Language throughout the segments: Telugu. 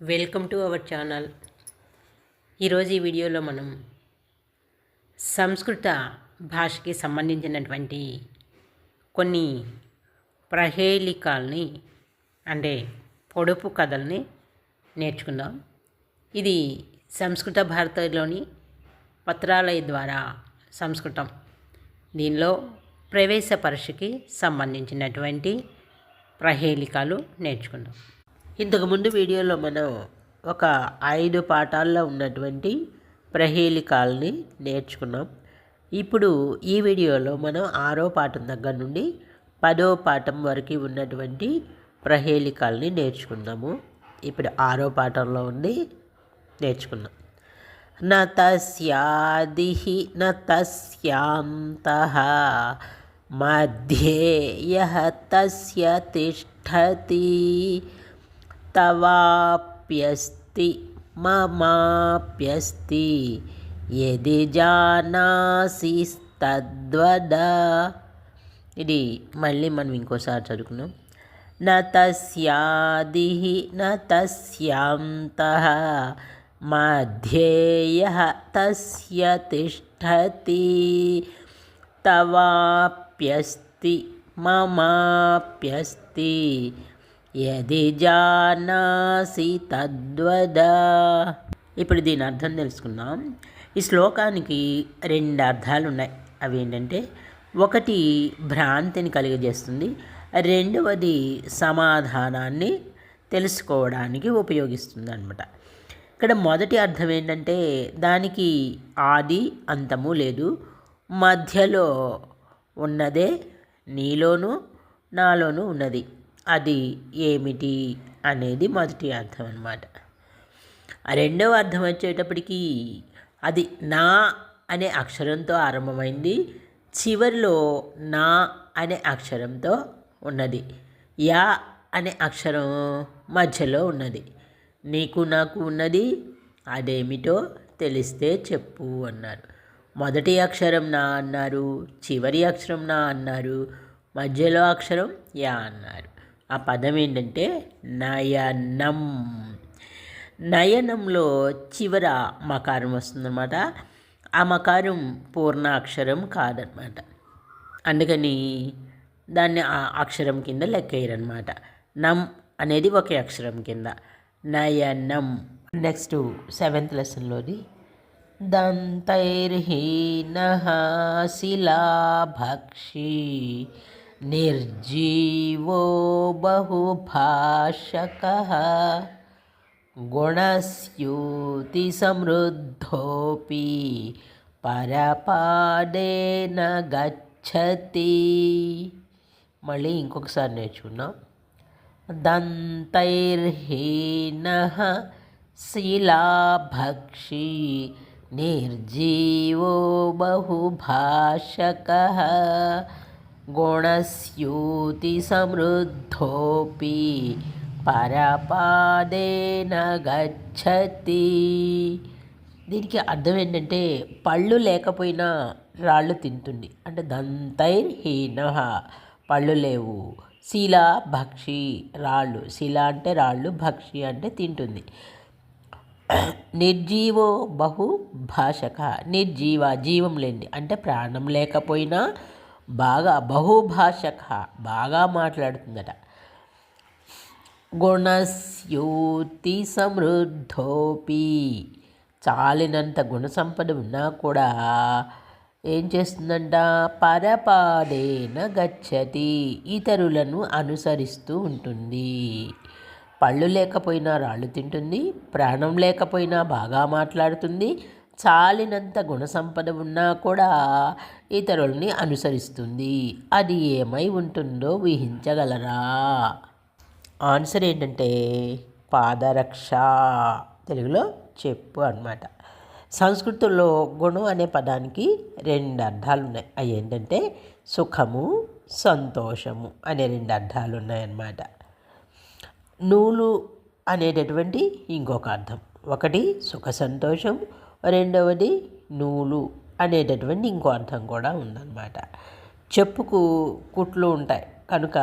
Welcome to our channel. ఈరోజు ఈ వీడియోలో మనం సంస్కృత భాషకి సంబంధించినటువంటి కొన్ని ప్రహేళికల్ని అంటే పొడుపు కథల్ని నేర్చుకుందాం. ఇది సంస్కృత భారతిలోని పత్రాలయ ద్వారా సంస్కృతం. దీనిలో ప్రవేశ పరీక్షకి సంబంధించినటువంటి ప్రహేళికలు నేర్చుకుందాం. ఇంతకుముందు వీడియోలో మనం ఒక ఐదు పాఠాల్లో ఉన్నటువంటి ప్రహేళికల్ని నేర్చుకున్నాం. ఇప్పుడు ఈ వీడియోలో మనం ఆరో పాఠం దగ్గర నుండి పదో పాఠం వరకు ఉన్నటువంటి ప్రహేళికల్ని నేర్చుకుందాము. ఇప్పుడు ఆరో పాఠంలో ఉండి నేర్చుకున్నాం న తస్యాది న మధ్యే యః తస్య తిష్టతి తవాప్యస్తి మమాప్యస్తి యది జానాసి తద్వద ఇది మళ్ళీ మనం ఇంకోసారి చదువుకున్నాం నత్యాది తస్యాది మధ్యేయ తస్య తిష్టతి తవాప్యస్తి మమాప్యస్తి యది జానాసి తద్వద. ఇప్పుడు దీని అర్థం తెలుసుకుందాం. ఈ శ్లోకానికి రెండు అర్థాలు ఉన్నాయి. అవి ఏంటంటే ఒకటి భ్రాంతిని కలిగజేస్తుంది రెండవది సమాధానాన్ని తెలుసుకోవడానికి ఉపయోగిస్తుంది అనమాట ఇక్కడ మొదటి అర్థం ఏంటంటే దానికి ఆది అంతము లేదు మధ్యలో ఉన్నదే నీలోనూ నాలోనూ ఉన్నది. అది ఏమిటి అనేది మొదటి అర్థం అనమాట రెండవ అర్థం వచ్చేటప్పటికి అది నా అనే అక్షరంతో ఆరంభమైంది. చివరిలో నా అనే అక్షరంతో ఉన్నది. యా అనే అక్షరం మధ్యలో ఉన్నది. నీకు నాకు ఉన్నది అదేమిటో తెలిస్తే చెప్పు అన్నారు. మొదటి అక్షరం నా అన్నారు చివరి అక్షరం నా అన్నారు మధ్యలో అక్షరం యా అన్నారు. ఆ పదం ఏంటంటే నయనం. నయనంలో చివర మకారం వస్తుందన్నమాట. ఆ మకారం పూర్ణాక్షరం కాదనమాట అందుకని దాన్ని ఆ అక్షరం కింద లెక్కేయరనమాట నం అనేది ఒకే అక్షరం కింద. నయనం. Next seventh లెసన్లోది. దంతైర్హీన శిలాభక్షి. నిర్జీవో బహుభాషక గుణస్యూతి సమృద్ధోపి పరపాడేన గచ్చతి మళ్ళీ ఇంకొకసారి నేర్చుకున్నాం దంతైర్హీన శిలాభక్షి నిర్జీవో బహుభాషక గుణస్యూతి సమృద్ధోపి పరపాదేన గచ్చతి. దీనికి అర్థం ఏంటంటే పళ్ళు లేకపోయినా రాళ్ళు తింటుంది. అంటే దంతైర్ హీన పళ్ళు లేవు. శిల భక్షి రాళ్ళు. శిల అంటే రాళ్ళు భక్షి అంటే తింటుంది. నిర్జీవో బహు భాషక. నిర్జీవ జీవం లేండి అంటే ప్రాణం లేకపోయినా బాగా బహుభాషక బాగా మాట్లాడుతుందట. గుణస్యూతి సమృద్ధోపి. చాలినంత గుణ సంపద ఉన్నా కూడా ఏం చేస్తుందంట? పరపాడేన గచ్చతి ఇతరులను అనుసరిస్తూ ఉంటుంది. పళ్ళు లేకపోయినా రాళ్ళు తింటుంది ప్రాణం లేకపోయినా బాగా మాట్లాడుతుంది చాలినంత గుణ సంపద ఉన్నా కూడా ఇతరుల్ని అనుసరిస్తుంది. అది ఏమై ఉంటుందో ఊహించగలరా? ఆన్సర్ ఏంటంటే పాదరక్ష. తెలుగులో చెప్పు అనమాట సంస్కృతంలో గుణం అనే పదానికి రెండు అర్థాలు ఉన్నాయి అవి ఏంటంటే సుఖము సంతోషము అనే రెండు అర్థాలు ఉన్నాయన్నమాట నూలు అనేటటువంటి ఇంకొక అర్థం. ఒకటి సుఖ సంతోషం రెండవది నూలు అనేటటువంటి ఇంకో అర్థం కూడా ఉందన్నమాట. చెప్పుకు కుట్లు ఉంటాయి. కనుక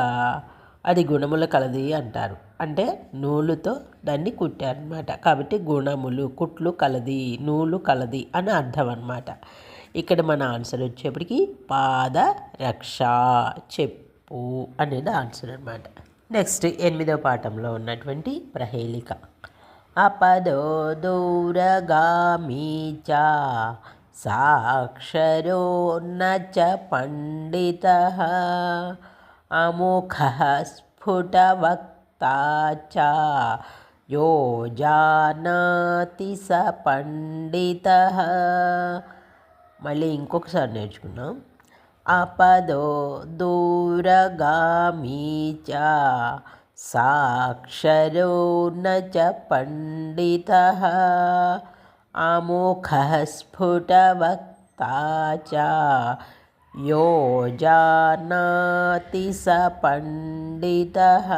అది గుణముల కలది అంటారు. అంటే నూలుతో దాన్ని కుట్టారనమాట కాబట్టి గుణములు కుట్లు కలది నూలు కలది అని అర్థం అనమాట ఇక్కడ మన ఆన్సర్ వచ్చేప్పటికి పాద రక్ష చెప్పు అనేది ఆన్సర్ అనమాట నెక్స్ట్ ఎనిమిదవ పాఠంలో ఉన్నటువంటి ప్రహేళిక. అపదో దూరగామీ చ సాక్షరో నచ పండిత అముఖ స్ఫుటవక్తా చ యో జానాతి స పండిత మళ్ళీ ఇంకొకసారి నేర్చుకున్నాం अपदो दूरगामी च साक्षरो न च पण्डितः अमुखः स्फुटवक्ता च यो जानाति स పండితः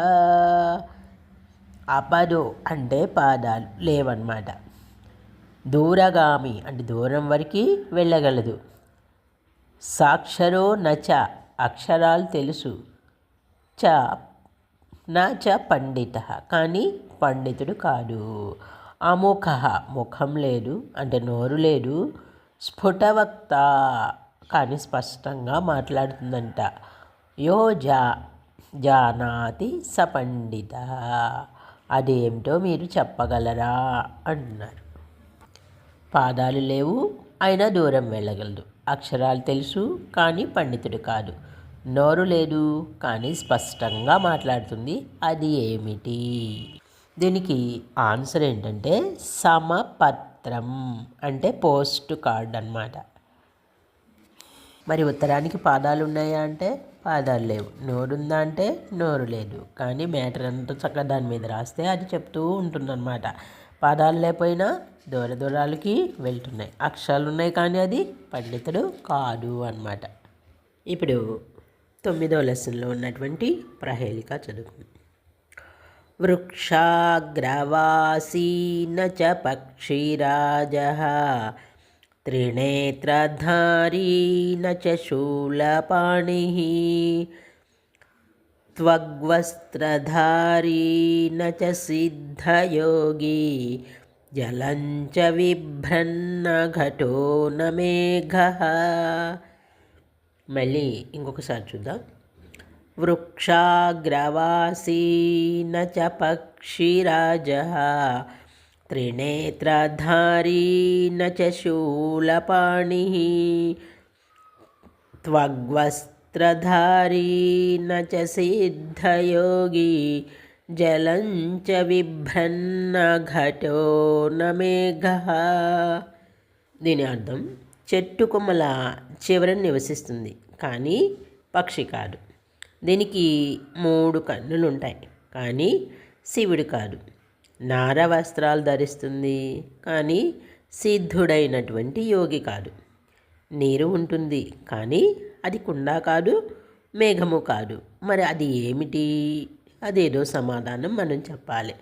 అపదు అంటే పాదాలు లేవన్నమాట దూరగామి అంటే దూరం వరకు వెళ్ళగలదు సాక్షరో నచ అక్షరాలు తెలుసు చ నాచ పండిత. కానీ పండితుడు కాదు అముఖ. ముఖం లేదు అంటే నోరు లేదు. స్ఫుటవక్త. కానీ స్పష్టంగా మాట్లాడుతుందంట. యో జా జానాతి సపండిత అదేమిటో మీరు చెప్పగలరా? అన్నారు. పాదాలు లేవు అయినా దూరం వెళ్ళగలదు. అక్షరాలు తెలుసు కానీ పండితుడు కాదు. నోరు లేదు కానీ స్పష్టంగా మాట్లాడుతుంది. అది ఏమిటి? దీనికి ఆన్సర్ ఏంటంటే సమపత్రం అంటే పోస్ట్ కార్డ్ అనమాట మరి ఉత్తరానికి పాదాలు ఉన్నాయా అంటే? పాదాలు లేవు. నోరుందా అంటే? నోరు లేదు. కానీ మ్యాటర్ అంతా చక్కగా దాని మీద రాస్తే అది చెప్తూ ఉంటుందన్నమాట. పాదాలు లేకపోయినా దూర దూరాలకి వెళ్తున్నాయి. అక్షరాలు ఉన్నాయి కానీ అది పండితుడు కాదు అనమాట ఇప్పుడు తొమ్మిదో లెసన్లో ఉన్నటువంటి ప్రహేళిక చదువుకుంది వృక్షాగ్రవాసీన చ పక్షిరాజ త్రినేత్రధారీ చ శూలపాణి त्वग्वस्त्रधारी न च सिद्धयोगी जलञ्च बिभ्रन्नघटो न मेघः మళ్ళీ ఇంకొకసారి చూద్దాం. వృక్షాగ్రవాసీన చ పక్షిరాజ త్రినేత్రధారీ న చ శూలపాణి త్వగ్వస్ వస్త్రధారీ న సిద్ధయోగి జలంచ బిభ్రన్న ఘటో నమేఘ దీని అర్థం చెట్టు కొమ్మల చివరని నివసిస్తుంది. కానీ పక్షి కాదు. దీనికి మూడు కన్నులు ఉంటాయి కానీ శివుడు కాదు. నార వస్త్రాలు ధరిస్తుంది. కానీ సిద్ధుడైనటువంటి యోగి కాదు. నీరు ఉంటుంది. కానీ అది కుండా కాదు మేఘము కాదు. మరి అది ఏమిటి? అదేదో సమాధానం మనం చెప్పాలి.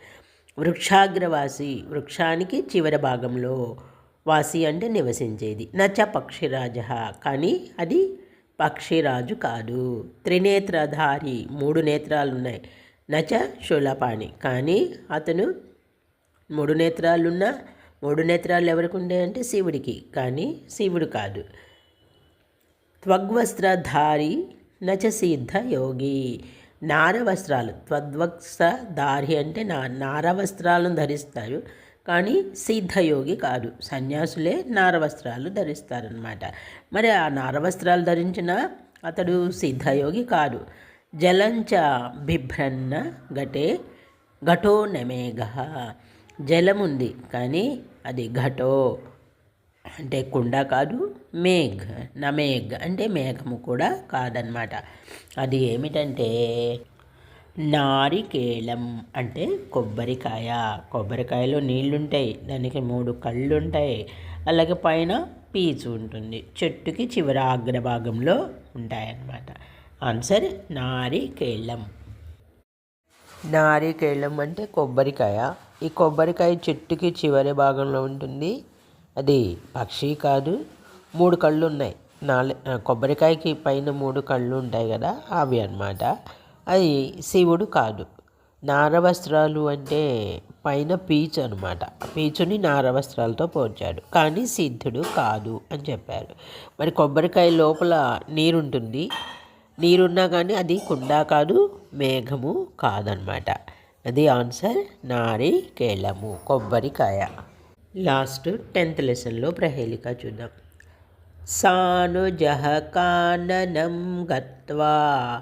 వృక్షాగ్రవాసి వృక్షానికి చివరి భాగంలో వాసి అంటే నివసించేది. నచ పక్షిరాజ. కానీ అది పక్షిరాజు కాదు. త్రినేత్రధారి మూడు నేత్రాలు ఉన్నాయి నచ శూలపాణి. కానీ అతను మూడు నేత్రాలున్న మూడు నేత్రాలు ఎవరికి ఉండే అంటే శివుడికి. కానీ శివుడు కాదు. త్వగ్వస్త్రధారి నచ సిద్ధ యోగి. నార వస్త్రాలు త్వద్వస్త్రధారి అంటే నా నార వస్త్రాలను ధరిస్తారు. కానీ సిద్ధయోగి కాదు. సన్యాసులే నార వస్త్రాలు ధరిస్తారనమాట మరి ఆ నార వస్త్రాలు ధరించిన అతడు సిద్ధయోగి కాదు. జలంచ బిభ్రన్న ఘటే ఘటో నమేఘ. జలముంది కానీ అది ఘటో అంటే కుండ కాదు మేఘ్ నమేఘ్ అంటే మేఘము కూడా కాదనమాట అది ఏమిటంటే నారికేళం అంటే కొబ్బరికాయ. కొబ్బరికాయలో నీళ్ళుంటాయి. దానికి మూడు కళ్ళు ఉంటాయి అలాగే పైన పీచు ఉంటుంది. చెట్టుకి చివర అగ్రభాగంలో ఉంటాయన్నమాట. ఆన్సర్ నారికేళం నారికేళం అంటే కొబ్బరికాయ. ఈ కొబ్బరికాయ చెట్టుకి చివరి భాగంలో ఉంటుంది. అది పక్షి కాదు. మూడు కళ్ళు ఉన్నాయి నాలుగు కొబ్బరికాయకి పైన మూడు కళ్ళు ఉంటాయి కదా అవి అనమాట అది శివుడు కాదు. నారవస్త్రాలు అంటే పైన పీచు అనమాట పీచుని నారవస్త్రాలతో పోల్చాడు కానీ సిద్ధుడు కాదు అని చెప్పారు. మరి కొబ్బరికాయ లోపల నీరుంటుంది. నీరున్నా కానీ అది కుండా కాదు మేఘము కాదనమాట అది ఆన్సర్ నారికేళము కొబ్బరికాయ. లాస్ట్ టెన్త్ లెసన్లో ప్రహేళిక చూద్దాం. సానుజః కాననం గత్వా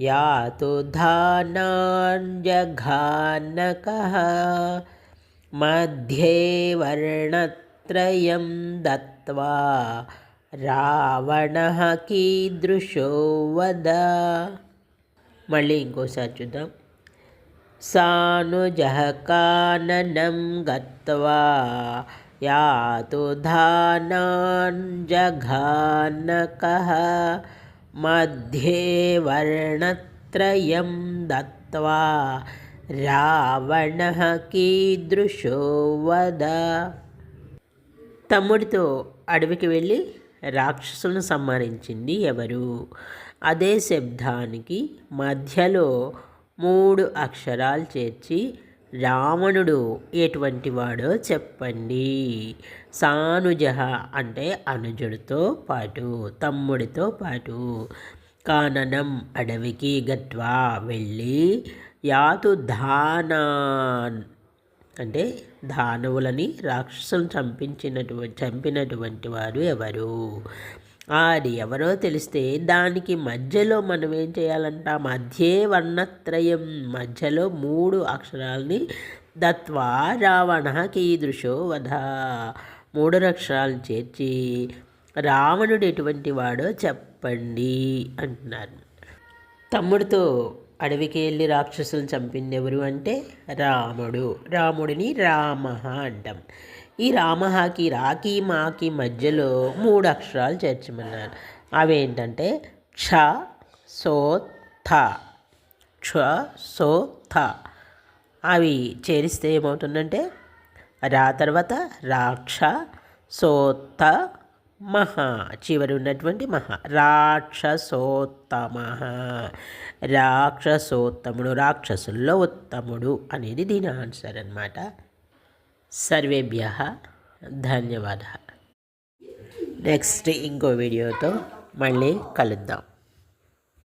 या तु धानाञ्जघानकः मध्ये वर्णत्रयं दत्त्वा रावणः कीदृशो वद। मलिङ्गो सचुद सानुजः काननं गत्वा या तु धानाञ्जघानकः मध्ये वर्णत्रयं दत्त्वा రావణ కీదృశో వద తమ్ముడితో అడవికి వెళ్ళి రాక్షసులను సంహరించింది ఎవరు అదే శబ్దానికి మధ్యలో మూడు అక్షరాలు చేర్చి రావణుడు ఎటువంటి వాడో చెప్పండి సానుజహ అంటే అనుజుడితో పాటు తమ్ముడితో పాటు. కాననం అడవికి గత్వా వెళ్ళి యాతు ధానాన్ అంటే దానవులని రాక్షసులను చంపించినటువంటి చంపినటువంటి వారు ఎవరు? అది ఎవరో తెలిస్తే దానికి మధ్యలో మనం ఏం చేయాలంట? మధ్యే వర్ణత్రయం. మధ్యలో మూడు అక్షరాలని దత్వా రావణ కీదృశో వధ. మూడు అక్షరాలు చేర్చి రావణుడు ఎటువంటి వాడో చెప్పండి అంటున్నారు. తమ్ముడితో అడవికి వెళ్ళి రాక్షసులు చంపింది ఎవరు అంటే రాముడు. రాముడిని రామ అంటాం. ఈ రామహాకి రాకి మాకి మధ్యలో మూడు అక్షరాలు చేర్చమన్నారు. అవేంటంటే క్ష సో థ. క్ష సో థ. అవి చేరిస్తే ఏమవుతుందంటే రా తర్వాత రాక్ష సోత్త మహా. చివరి ఉన్నటువంటి మహా. రాక్షసోత్తమ. రాక్షసోత్తముడు రాక్షసుల్లో ఉత్తముడు అనేది దీని ఆన్సర్ అనమాట సర్వేభ్య ధన్యవాద నెక్స్ట్ ఇంకో వీడియోతో మళ్ళీ కలుద్దాం.